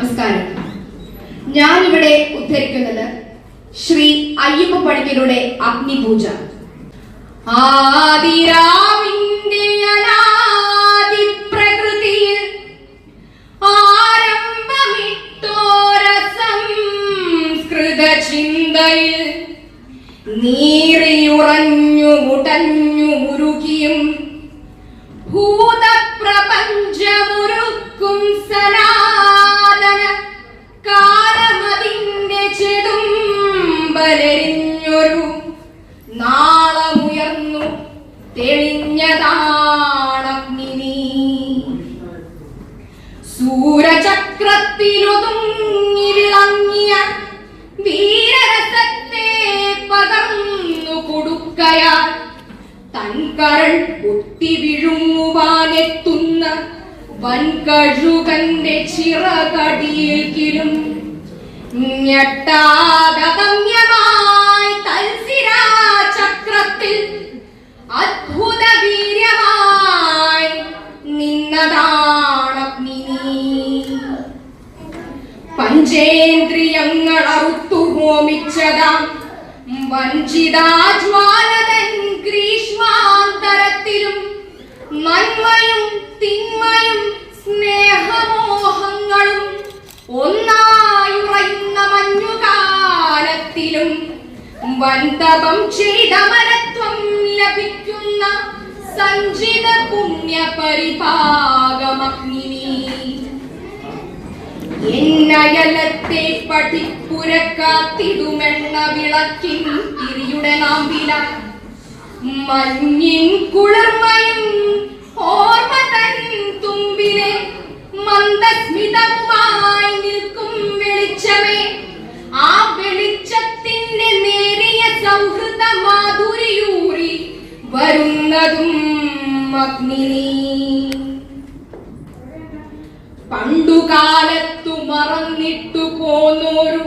നമസ്കാരം. ഞാൻ ഇവിടെ ഉദ്ധരിക്കുന്നത് ശ്രീ അയ്യപ്പ പണിക്കരുടെ അഗ്നിപൂജ. ആദിരാവിന്റെ പ്രകൃതിയിൽ ആരംഭമിട്ടോര ഭൂതപ്രപഞ്ചമുരുക്കും ചെടുമ്പലെരിഞ്ഞൊരു നാളമുയർന്നു. തെളിഞ്ഞതാണഗ്നി സൂരചക്രത്തിലൊതുങ്ങി വിളങ്ങിയ വീരരസത്തെ പകർന്നു കൊടുക്കയാൽ തൻകരൾ പൊട്ടി വിഴുങ്ങുവാനെത്തുന്ന വൻകഴുകന്റെ ചിറകടിയേക്കിലും ഞെട്ടാഗമ്യമായി തൽസിരാചക്രത്തിൽ അദ്ഭുത വീര്യമായി പഞ്ചേന്ദ്രിയങ്ങൾ അറുത്തു ഹോമിച്ചതാം. വഞ്ചിതാജ്വാലതൻ ഗ്രീഷ്മാന്തരത്തിലും നന്മയും തിന്മയും വൻതപം ചെയ്ത മരത്വം ലഭിക്കുന്ന സഞ്ചിത പുണ്യ പരിഭാഗമഗ്നി എന്നയലത്തെ പടിപ്പുരക്കാത്തിടുമെന്ന വിളക്കിൻ തിരിയുടെ നാമ്പില. മഞ്ഞിൻ കുളിർമയും വരുന്നതും അഗ്നി. പണ്ടുകാലത്തു മറന്നിട്ടു പോന്നോരു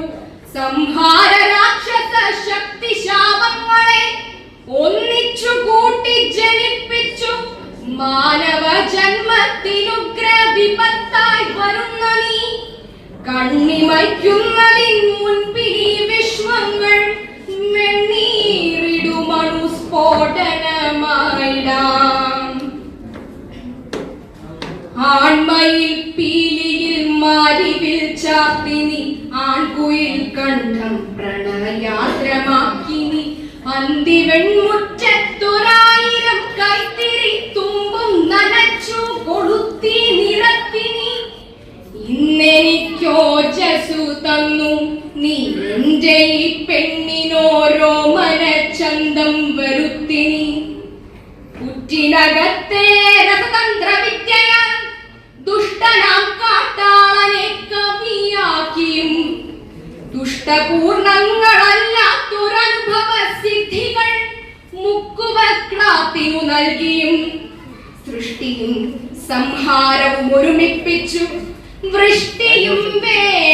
സംഹാര രാക്ഷസ ശക്തി ശാപങ്ങളെ ഒന്നിച്ചു കൂട്ടി ജനിപ്പിച്ചു മാനവ ജന്മത്തിനുഗ്ര വിപത്തായി വരുന്ന നീ. കണ്ണിമയ്ക്കുന്നതിൻ മുൻപിൽ ഈ വിശ്വങ്ങൾ സ്ഫോടനമായിടാം ആൺമയിൽ പീലിയിൽ മാരിവിൽ ചാപ്പിനി ആൺകുയിൽ കണ്ഠം പ്രണയാദ്രമാക്കിനി അന്തിവെൺമുറ്റത്തൊരായിരം കൈത്തിരി തുമ്പും നനച്ചു കൊളുത്തി നിറത്തിനി. ഇന്നെനിക്കോജസു തന്നു നീ എന്റെ ഈ പെണ്ണിനോരോ വരുത്തിനി പുറ്റിനകത്തെ രസതന്ത്ര വിദ്യയാൽ ദുഷ്ടനാം കാട്ടാളനെ കവിയാക്കിയും ദുഷ്ടപൂർണങ്ങളല്ലാത്തൊരനുഭവ സിദ്ധികൾ മുക്കുവക്രാത്തിനു നൽകിയും. സൃഷ്ടിയും സംഹാരവും ഒരുമിപ്പിച്ചു വൃഷ്ടിയും വേനലും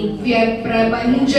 ദിവ്യ പ്രപഞ്ച